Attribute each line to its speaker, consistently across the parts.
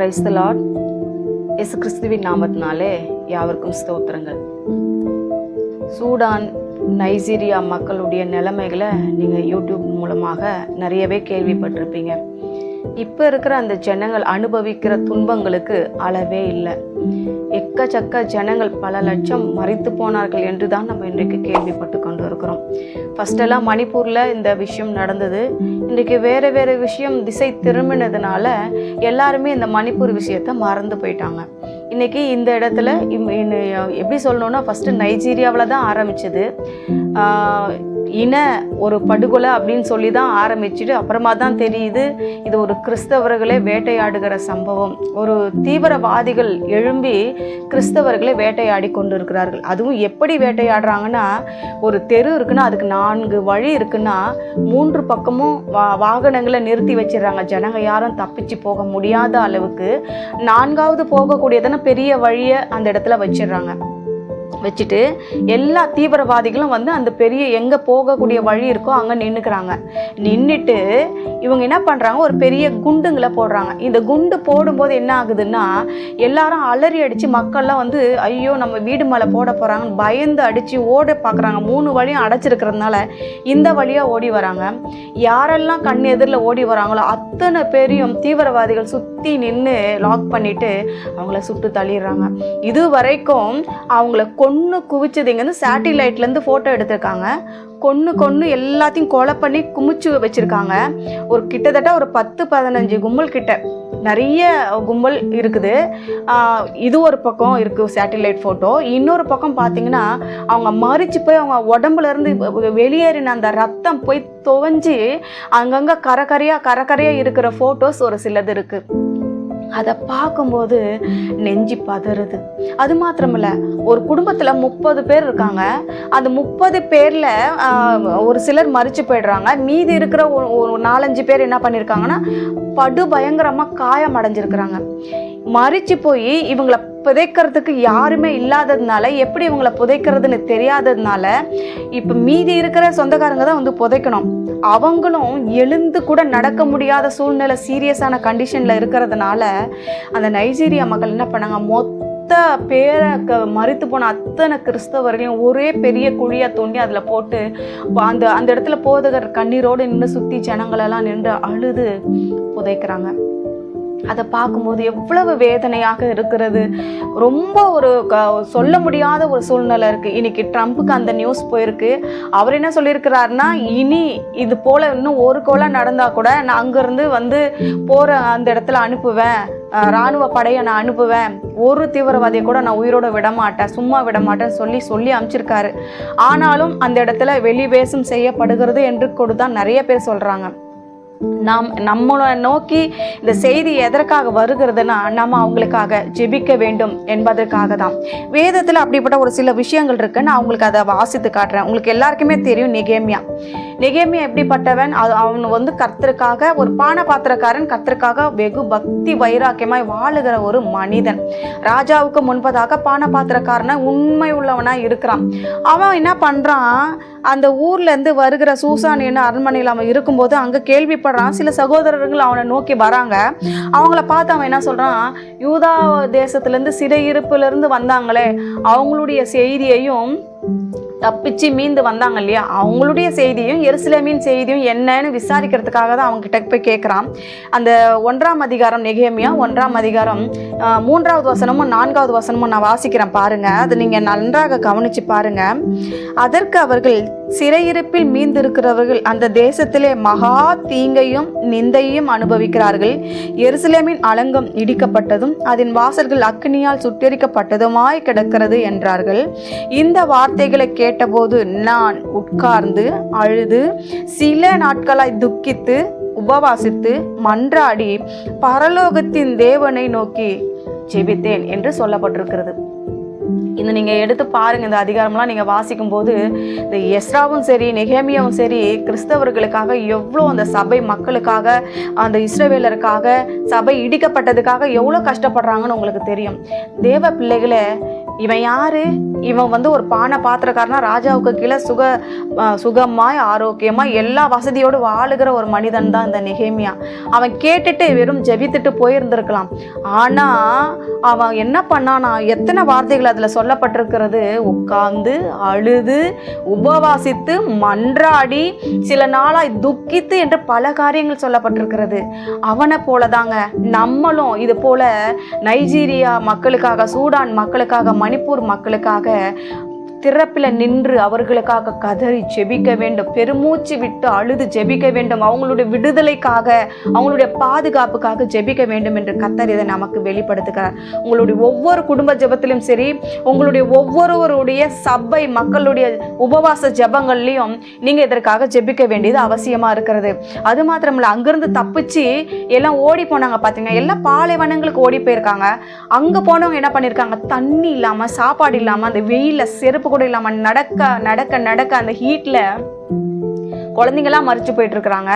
Speaker 1: Praise the Lord இயேசு கிறிஸ்துவின் நாமத்தினாலே யாவருக்கும் ஸ்தோத்திரங்கள் சூடான் நைஜீரியா மக்களுடைய நிலைமைகளை நீங்கள் யூடியூப் மூலமாக நிறையவே கேள்விப்பட்டிருப்பீங்க இப்போ இருக்கிற அந்த ஜனங்கள் அனுபவிக்கிற துன்பங்களுக்கு அளவே இல்லை. எக்கச்சக்க ஜனங்கள் பல லட்சம் மறித்து போனார்கள் என்று தான் நம்ம இன்றைக்கு கேள்விப்பட்டு கொண்டு இருக்கிறோம் ஃபஸ்ட்டெல்லாம் மணிப்பூரில் இந்த விஷயம் நடந்தது. இன்றைக்கு வேறு வேறு விஷயம் திசை திரும்பினதுனால எல்லாருமே இந்த மணிப்பூர் விஷயத்தை மறந்து போயிட்டாங்க. இன்றைக்கி இந்த இடத்துல இம்- எப்படி சொல்லணும்னா ஃபஸ்ட்டு நைஜீரியாவில் தான் ஆரம்பிச்சது. இன ஒரு படுகொலை அப்படின்னு சொல்லி தான் ஆரம்பிச்சுட்டு அப்புறமா தான் தெரியுது இது ஒரு கிறிஸ்தவர்களே வேட்டையாடுகிற சம்பவம். ஒரு தீவிரவாதிகள் எழும்பி கிறிஸ்தவர்களை வேட்டையாடி கொண்டு இருக்கிறார்கள் அதுவும் எப்படி வேட்டையாடுறாங்கன்னா ஒரு தெரு இருக்குன்னா அதுக்கு நான்கு வழி இருக்குன்னா மூன்று பக்கமும் வா வாகனங்களை நிறுத்தி வச்சிடறாங்க. ஜனங்க யாரும் தப்பிச்சு போக முடியாத அளவுக்கு நான்காவது போகக்கூடியதான பெரிய வழியை அந்த இடத்துல வச்சிடுறாங்க. வச்சுட்டு எல்லா தீவிரவாதிகளும் வந்து அந்த பெரிய எங்கே போகக்கூடிய வழி இருக்கோ அங்கே நின்றுக்கிறாங்க நின்றுட்டு இவங்க என்ன பண்ணுறாங்க ஒரு பெரிய குண்டுங்களை போடுறாங்க. இந்த குண்டு போடும்போது என்ன ஆகுதுன்னா எல்லாரும் அலறி அடித்து மக்கள்லாம் வந்து ஐயோ நம்ம வீடு மேலே போட போகிறாங்கன்னு பயந்து அடித்து ஓட பார்க்குறாங்க மூணு வழியும் அடைச்சிருக்கிறதுனால இந்த வழியாக ஓடி வராங்க. யாரெல்லாம் கண் எதிரில் ஓடி வராங்களோ அத்தனை பேரையும் தீவிரவாதிகள் சுற்றி நின்று லாக் பண்ணிட்டு அவங்கள சுட்டு தள்ளிடுறாங்க. இது வரைக்கும் அவங்கள கொன்று குவிச்சது. இங்கேருந்து சேட்டிலைட்லேருந்து ஃபோட்டோ எடுத்திருக்காங்க. கொன்று கொன்று எல்லாத்தையும் கொலை பண்ணி குமிச்சு வச்சுருக்காங்க. ஒரு கிட்டத்தட்ட ஒரு பத்து பதினஞ்சு கும்பல் கிட்ட நிறைய கும்பல் இருக்குது. இது ஒரு பக்கம் இருக்குது சேட்டிலைட் ஃபோட்டோ இன்னொரு பக்கம் பார்த்தீங்கன்னா அவங்க மறிச்சு போய் அவங்க உடம்புல இருந்து வெளியேறின அந்த ரத்தம் போய் துவஞ்சி அங்கங்கே கரக்கரையாக கரகரையாக இருக்கிற ஃபோட்டோஸ் ஒரு சிலது இருக்குது அதை பார்க்கும்போது நெஞ்சு பதறுது. அது மாத்திரமில்ல ஒரு குடும்பத்தில் முப்பது பேர் இருக்காங்க. அந்த முப்பது பேரில் ஒரு சிலர் மறிச்சு போயிடுறாங்க. மீதி இருக்கிற ஒரு நாலஞ்சு பேர் என்ன பண்ணியிருக்காங்கன்னா படு பயங்கரமாக காயம் அடைஞ்சிருக்கிறாங்க மறித்து போய் இவங்களை புதைக்கிறதுக்கு யாருமே இல்லாததுனால எப்படி இவங்களை புதைக்கிறதுன்னு தெரியாததுனால இப்போ மீதி இருக்கிற சொந்தக்காரங்க தான் வந்து புதைக்கணும். அவங்களும் எழுந்து கூட நடக்க முடியாத சூழ்நிலை சீரியஸான கண்டிஷனில் இருக்கிறதுனால அந்த நைஜீரியா மக்கள் என்ன பண்ணாங்க? மொத்த பேரை க மறித்து போன அத்தனை கிறிஸ்தவர்களையும் ஒரே பெரிய குழியாக தோண்டி அதில் போட்டு அந்த அந்த இடத்துல போதகர் கண்ணீரோடு நின்று சுற்றி ஜனங்களெல்லாம் நின்று அழுது புதைக்கிறாங்க. அதை பார்க்கும்போது எவ்வளவு வேதனையாக இருக்கிறது. ரொம்ப ஒரு க சொல்ல முடியாத ஒரு சூழ்நிலை இருக்குது இன்னைக்கு ட்ரம்ப்புக்கு அந்த நியூஸ் போயிருக்கு. அவர் என்ன சொல்லியிருக்கிறாருன்னா இனி இது போல் இன்னும் ஒரு கொலை நடந்தால் கூட நான் அங்கேருந்து வந்து போகிற அந்த இடத்துல அனுப்புவேன். இராணுவ ராணுவ படையை நான் அனுப்புவேன். ஒரு தீவிரவாதியை கூட நான் உயிரோட விட மாட்டேன் சும்மா விடமாட்டேன்னு சொல்லி சொல்லி அனுப்பிச்சிருக்காரு. ஆனாலும் அந்த இடத்துல வெளிவேசம் செய்யப்படுகிறது என்று கூட தான் நிறைய பேர் சொல்கிறாங்க நாம் நம்மளை நோக்கி இந்த செய்தி எதற்காக வருகிறதுனா நம்ம அவங்களுக்காக ஜெபிக்க வேண்டும் என்பதற்காக தான் வேதத்தில் அப்படிப்பட்ட ஒரு சில விஷயங்கள் இருக்கு. நான் அதை வாசித்து காட்டுறேன். உங்களுக்கு எல்லாருக்குமே தெரியும் நெகேமியா. நெகேமியா எப்படிப்பட்டவன்? அது அவன் வந்து கர்த்தருக்காக ஒரு பான பாத்திரக்காரன் கர்த்தருக்காக வெகு பக்தி வைராக்கியமாய் வாழுகிற ஒரு மனிதன். ராஜாவுக்கு முன்பதாக பான பாத்திரக்காரனை உண்மை உள்ளவனாக இருக்கிறான். அவன் என்ன பண்ணுறான் அந்த ஊர்லேருந்து வருகிற சூசான் என்ன அரண்மனையில் அவன் இருக்கும்போது அங்கே கேள்விப்படுறான். சில சகோதரர்கள் அவனை நோக்கி வராங்க. அவங்கள பார்த்து அவன் என்ன சொல்கிறான் யூதா தேசத்துலேருந்து சிறையிருப்புலேருந்து வந்தாங்களே. அவங்களுடைய செய்தியையும் தப்பிச்சு மீந்து வந்தாங்க இல்லையா? அவங்களுடைய செய்தியும் எருசலேமின் செய்தியும் என்னன்னு விசாரிக்கிறதுக்காக தான் அவங்க கிட்ட போய் கேட்குறான் அந்த ஒன்றாம் அதிகாரம் நெகேமியா ஒன்றாம் அதிகாரம் மூன்றாவது வசனமும் நான்காவது வசனமும் நான் வாசிக்கிறேன் பாருங்க. அது நீங்க நன்றாக கவனிச்சு பாருங்க. அதற்கு அவர்கள் சிறையிருப்பில் மீந்திருக்கிறவர்கள் அந்த தேசத்திலே மகா தீங்கையும் நிந்தையும் அனுபவிக்கிறார்கள். எருசலேமின் அலங்கம் இடிக்கப்பட்டதும் அதன் வாசல்கள் அக்னியால் சுட்டெரிக்கப்பட்டதுமாய் கிடக்கிறது என்றார்கள். இந்த வார்த்தைகளை கேட்டபோது நான் உட்கார்ந்து அழுது சில நாட்களாய் துக்கித்து உபவாசித்து மன்றாடி பரலோகத்தின் தேவனை நோக்கி ஜெபித்தேன் என்று சொல்லப்பட்டிருக்கிறது. இந்த நீங்கள் எடுத்து பாருங்க இந்த அதிகாரம்லாம் நீங்கள் வாசிக்கும் போது இந்த எஸ்ராவும் சரி நெகேமியாவும் சரி கிறிஸ்தவர்களுக்காக எவ்வளோ அந்த சபை மக்களுக்காக அந்த இஸ்ரவேலருக்காக சபை இடிக்கப்பட்டதுக்காக எவ்வளோ கஷ்டப்படுறாங்கன்னு உங்களுக்கு தெரியும். தேவ பிள்ளைகளை இவன் யாரு? இவன் வந்து ஒரு பானை பாத்திரக்காரனா ராஜாவுக்கு கீழே சுக சுகமாய் ஆரோக்கியமாய் எல்லா வசதியோடு வாழுகிற ஒரு மனிதன் தான் இந்த நெகேமியா. அவன் கேட்டுட்டு வெறும் ஜெபித்துட்டு போயிருந்திருக்கலாம். ஆனா அவன் என்ன பண்ணானா எத்தனை வார்த்தைகள் அதுல சொல்லப்பட்டிருக்கிறது? உட்கார்ந்து அழுது உபவாசித்து மன்றாடி சில நாளாய் துக்கித்து என்று பல காரியங்கள் சொல்லப்பட்டிருக்கிறது. அவனை போலதாங்க நம்மளும். இது போல நைஜீரியா மக்களுக்காக சூடான் மக்களுக்காக மணிப்பூர் மக்களுக்காக திறப்பில் நின்று அவர்களுக்காக கதறி ஜெபிக்க வேண்டும். பெருமூச்சு விட்டு அழுது ஜெபிக்க வேண்டும். அவங்களுடைய விடுதலைக்காக அவங்களுடைய பாதுகாப்புக்காக ஜெபிக்க வேண்டும் என்று கத்தர் இதை நமக்கு வெளிப்படுத்துகிறார். உங்களுடைய ஒவ்வொரு குடும்ப ஜபத்திலும் சரி உங்களுடைய ஒவ்வொருவருடைய சபை மக்களுடைய உபவாச ஜபங்கள்லையும் நீங்கள் இதற்காக ஜெபிக்க வேண்டியது அவசியமாக இருக்கிறது. அது மாத்திரமில்ல அங்கேருந்து தப்பிச்சு எல்லாம் ஓடி போனாங்க பார்த்தீங்க எல்லாம் பாலைவனங்களுக்கு ஓடி போயிருக்காங்க. அங்கே போனவங்க என்ன பண்ணியிருக்காங்க தண்ணி இல்லாமல் சாப்பாடு இல்லாமல் அந்த வெயிலில் செருப்பு கூட இல்லாமல் நடக்க நடக்க நடக்க அந்த ஹீட்டில் குழந்தைங்களாம் மறிச்சு போயிட்டு இருக்கிறாங்க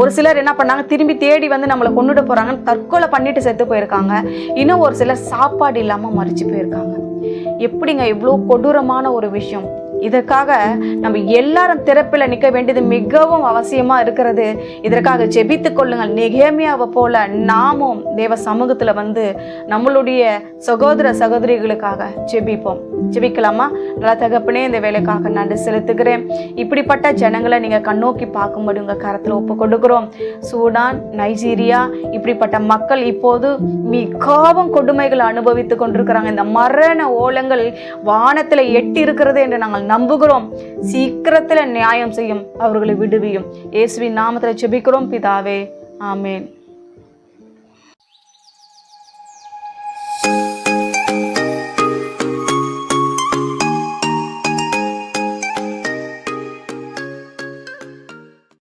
Speaker 1: ஒரு சிலர் என்ன பண்ணாங்க? திரும்பி தேடி வந்து நம்மளை கொண்டுட்டு போறாங்கன்னு தற்கொலை பண்ணிட்டு செத்து போயிருக்காங்க. இன்னும் ஒரு சிலர் சாப்பாடு இல்லாமல் மறிச்சு போயிருக்காங்க. எப்படிங்க இவ்வளோ கொடூரமான ஒரு விஷயம்? இதற்காக நம்ம எல்லாரும் திறப்பில் நிற்க வேண்டியது மிகவும் அவசியமாக இருக்கிறது. இதற்காக ஜெபித்து கொள்ளுங்கள். நெகேமியாவை போல நாமும் தேவ சமூகத்தில் வந்து நம்மளுடைய சகோதர சகோதரிகளுக்காக ஜெபிப்போம். ஜெபிக்கலாமா? நல்லா தகப்பனே இந்த வேலைக்காக நன்றி செலுத்துகிறேன். இப்படிப்பட்ட ஜனங்களை நீங்கள் கண்ணோக்கி பார்க்கும்படி உங்கள் கரத்தில் ஒப்பு கொடுக்குறோம் சூடான் நைஜீரியா இப்படிப்பட்ட மக்கள் இப்போது மிகவும் கொடுமைகளை அனுபவித்து கொண்டிருக்கிறாங்க. இந்த மரண ஓலங்கள் வானத்தில் எட்டி இருக்கிறது என்று நாங்கள் நம்புகிறோம். சீக்கிரத்தில் நியாயம் செய்யும் அவர்களை விடுவியும். இயேசுவின் நாமத்தில் செபிக்கிறோம் பிதாவே. ஆமேன்.